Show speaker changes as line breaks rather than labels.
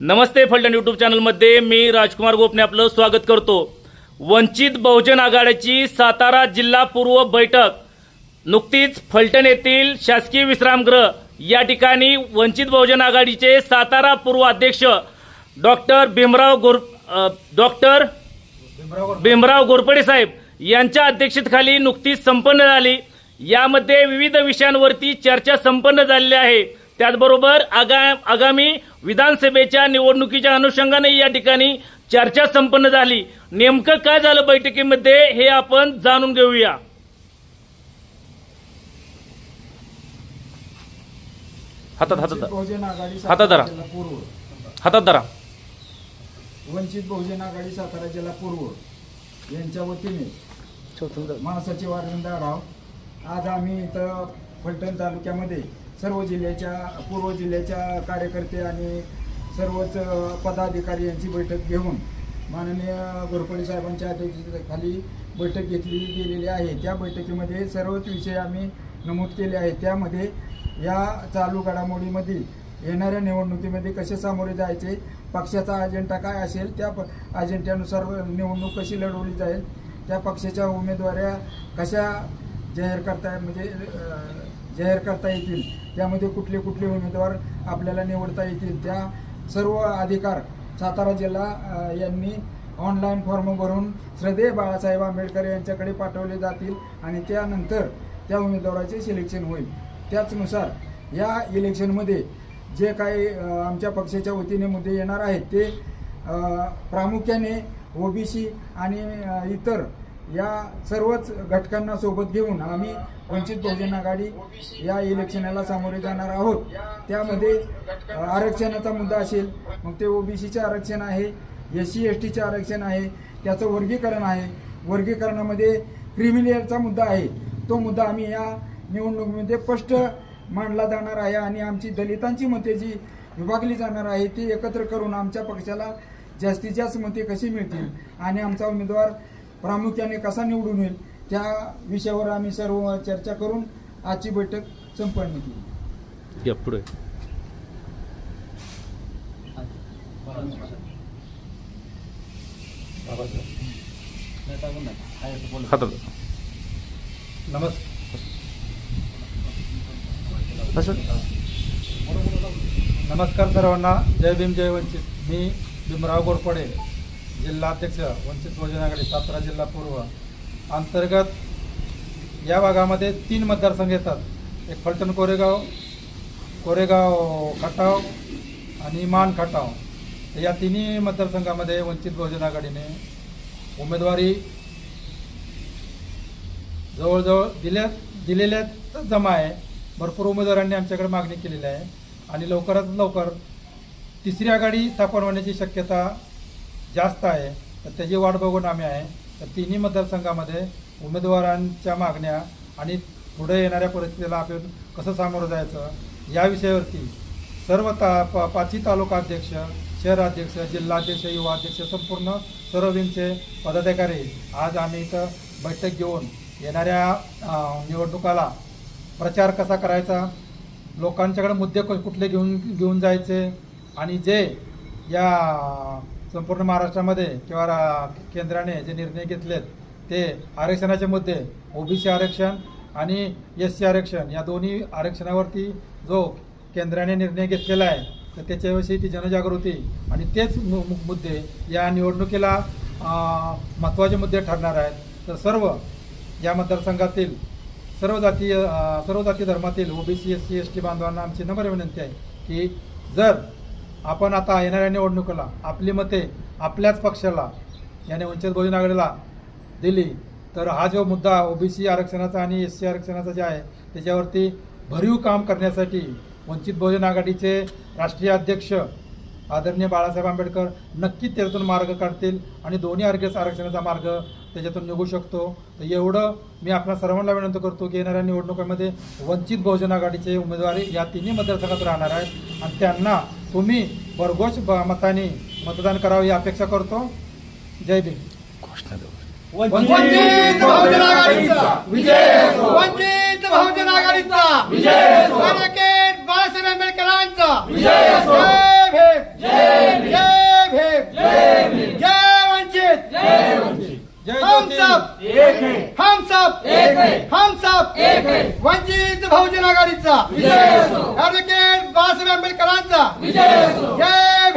नमस्ते Phaltan YouTube चॅनलमध्ये मी राजकुमार गोपने आपलं स्वागत करतो. वंचित बहुजन आघाडीची सातारा जिल्हा पूर्व बैठक. नुकतीच फलटण येथील शासकीय विश्रामगृह या ठिकाणी वंचित बहुजन आघाडीचे सातारा पूर्व अध्यक्ष डॉक्टर भीमराव गोर डॉक्टर भीमराव गोरपडे साहेब यांच्या अध्यक्षतेखाली नुकतीच संपन्न झाली. यामध्ये विविध विषयांवरती चर्चा संपन्न झालेली आहे. त्याचबरोबर आगा आगामी विधानसभेच्या निवडणुकीच्या अनुषंगाने या ठिकाणी चर्चा संपन्न झाली. नेमकं काय झालं बैठकीमध्ये हे आपण जाणून घेऊया. हातात हातात
बहुजन आघाडी
हातात धरा.
पूर्व.
हातात धरा.
वंचित बहुजन आघाडी सातारा जिल्हा पूर्व. यांच्या वतीने महासचिव अरविंद आढाव आज आम्ही इथं फलटण तालुक्यामध्ये सर्व जिल्ह्याच्या पूर्व जिल्ह्याच्या कार्यकर्ते आणि सर्वच पदाधिकारी यांची बैठक घेऊन माननीय घोरपडे साहेबांच्या अध्यक्षतेखाली बैठक घेतली गेलेली आहे. त्या बैठकीमध्ये सर्वच विषय आम्ही नमूद केले आहेत. त्यामध्ये या चालू घडामोडीमधील येणाऱ्या निवडणुकीमध्ये कसे सामोरे जायचे पक्षाचा अजेंडा काय असेल त्या प अजेंड्यानुसार निवडणूक कशी लढवली जाईल त्या पक्षाच्या उमेदवाऱ्या कशा जाहीर करता म्हणजे जाहीर करता येतील. त्यामध्ये कुठले कुठले उमेदवार आपल्याला निवडता येतील त्या सर्व अधिकार सातारा जिल्हा यांनी ऑनलाईन फॉर्म भरून श्रद्धेय बाळासाहेब आंबेडकर यांच्याकडे पाठवले जातील आणि त्यानंतर त्या उमेदवाराचे सिलेक्शन होईल. त्याचनुसार या इलेक्शनमध्ये जे काही आमच्या पक्षाच्या वतीने मुद्दे येणार आहेत ते प्रामुख्याने ओबीसी आणि इतर या सर्वच घटकांना सोबत घेऊन आम्ही वंचित बहुजन आघाडी या इलेक्शनाला सामोरे जाणार आहोत. त्यामध्ये आरक्षणाचा मुद्दा असेल मग ते ओबीसीचे आरक्षण आहे एस सी एस टीचे आरक्षण आहे त्याचं वर्गीकरण आहे. वर्गीकरणामध्ये क्रिमिनलचा मुद्दा आहे. तो मुद्दा आम्ही या निवडणुकीमध्ये स्पष्ट मांडला जाणार आहे आणि आमची दलितांची मते जी विभागली जाणार आहे ती एकत्र करून आमच्या पक्षाला जास्तीत जास्त मते कशी मिळतील? आणि आमचा उमेदवार प्रामुख्याने कसा निवडून येईल त्या विषयावर आम्ही सर्व चर्चा करून आजची बैठक संपन्न केली.
या पुढे. हातात.
नमस् नमस्कार सर्वांना. जय भीम जय वंचित. मी भीमराव गोरपडे जिल्हाध्यक्ष वंचित बहुजन आघाडी सातारा जिल्हा पूर्व. अंतर्गत या भागामध्ये तीन मतदारसंघ येतात. एक फलटण कोरेगाव कोरेगाव खटाव आणि मान खटाव. या तिन्ही मतदारसंघामध्ये वंचित बहुजन आघाडीने उमेदवारी जवळजवळ दिल्या दिलेल्या जमा आहे. भरपूर उमेदवारांनी आमच्याकडे मागणी केलेली आहे. आणि लवकरात लवकर तिसरी आघाडी स्थापन होण्याची शक्यता जास्त आहे तर त्याची वाट बघून आम्ही आहे. तर तिन्ही मतदारसंघामध्ये उमेदवारांच्या मागण्या आणि पुढे येणाऱ्या परिस्थितीला आपण कसं सामोरं जायचं या विषयावरती सर्व ता पा पाचही तालुका अध्यक्ष शहराध्यक्ष जिल्हाध्यक्ष युवा अध्यक्ष संपूर्ण सर्व पदाधिकारी आज आम्ही इथं बैठक घेऊन येणाऱ्या निवडणुकाला प्रचार कसा करायचा लोकांच्याकडे मुद्दे कुठले घेऊन घेऊन जायचे आणि जे या संपूर्ण महाराष्ट्रामध्ये किंवा रा- केंद्राने जे निर्णय घेतलेत ते आरक्षणाचे मुद्दे ओबीसी आरक्षण आणि एस सी आरक्षण या दोन्ही आरक्षणावरती जो केंद्राने निर्णय घेतलेला आहे तर त्याच्याविषयी ती जनजागृती आणि तेच मु- मुद्दे या निवडणुकीला महत्त्वाचे मुद्दे ठरणार आहेत. तर सर्व या मतदारसंघातील सर्व जातीय सर्व जाती धर्मातील OBC S C S T बांधवांना आमची नम्र विनंती आहे की जर आपण आता येणाऱ्या निवडणुकीला आपली मते आपल्याच पक्षाला याने वंचित बहुजन आघाडीला दिली. तर हा जो मुद्दा ओबीसी आरक्षणाचा आणि एस सी आरक्षणाचा जे आहे त्याच्यावरती भरीव काम करण्यासाठी वंचित बहुजन आघाडीचे राष्ट्रीय अध्यक्ष आदरणीय बाळासाहेब आंबेडकर नक्कीच त्याच्यातून मार्ग काढतील आणि दोन्ही आरोग्य आरक्षणाचा मार्ग त्याच्यातून निघू शकतो. तर एवढं मी आपल्या सर्वांना विनंती करतो की येणाऱ्या निवडणुकीमध्ये वंचित बहुजन आघाडीचे उमेदवारी या तिन्ही मतदारसंघात राहणार आहेत आणि त्यांना तुम्ही भरघोष मताने मतदान करावं ही अपेक्षा करतो जय भीम
घोषणा
वंचित बहुजन आघाडीचा विजय वंचित बहुजन आघाडीचा विजय बाळासाहेब आंबेडकरांचा विजय
भीम जय भीम जय वंचित
जय
हम
ज्योती.
सब हम सब हम सब वंचित बहुजन आघाडीचा ॲडव्होकेट बाळासाहेब आंबेडकरांचा जय